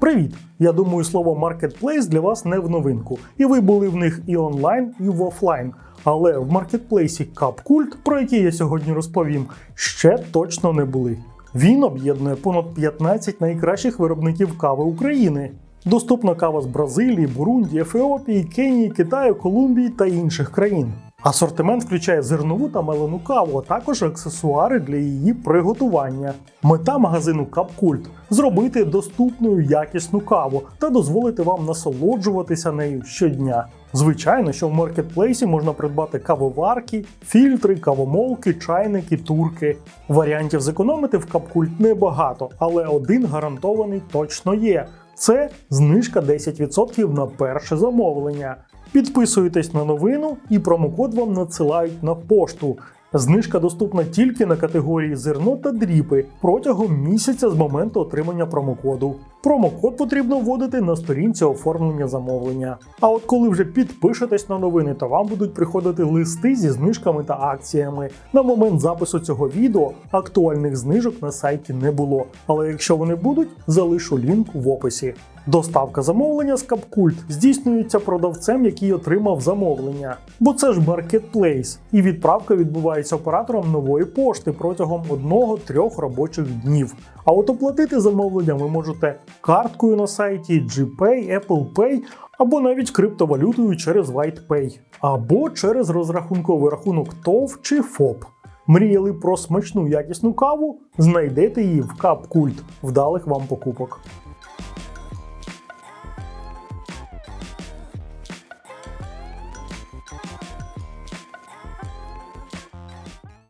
Привіт! Я думаю, слово маркетплейс для вас не в новинку, і ви були в них і онлайн, і в офлайн. Але в маркетплейсі CapCult, про який я сьогодні розповім, ще точно не були. Він об'єднує понад 15 найкращих виробників кави України. Доступна кава з Бразилії, Бурунді, Ефіопії, Кенії, Китаю, Колумбії та інших країн. Асортимент включає зернову та мелену каву, а також аксесуари для її приготування. Мета магазину CapCult – зробити доступною якісну каву та дозволити вам насолоджуватися нею щодня. Звичайно, що в маркетплейсі можна придбати кавоварки, фільтри, кавомолки, чайники, турки. Варіантів зекономити в CapCult небагато, але один гарантований точно є. Це знижка 10% на перше замовлення. Підписуєтесь на новину і промокод вам надсилають на пошту. Знижка доступна тільки на категорії зерно та дріпи протягом місяця з моменту отримання промокоду. Промокод потрібно вводити на сторінці оформлення замовлення. А от коли вже підпишетесь на новини, то вам будуть приходити листи зі знижками та акціями. На момент запису цього відео актуальних знижок на сайті не було. Але якщо вони будуть, залишу лінк в описі. Доставка замовлення з Капкульт здійснюється продавцем, який отримав замовлення. Бо це ж маркетплейс, і відправка відбувається оператором нової пошти протягом 1-3 робочих днів. А от оплатити замовлення ви можете карткою на сайті GPay, Apple Pay або навіть криптовалютою через WhitePay, або через розрахунковий рахунок ТОВ чи ФОП. Мріяли про смачну якісну каву? Знайдете її в Капкульт. Вдалих вам покупок.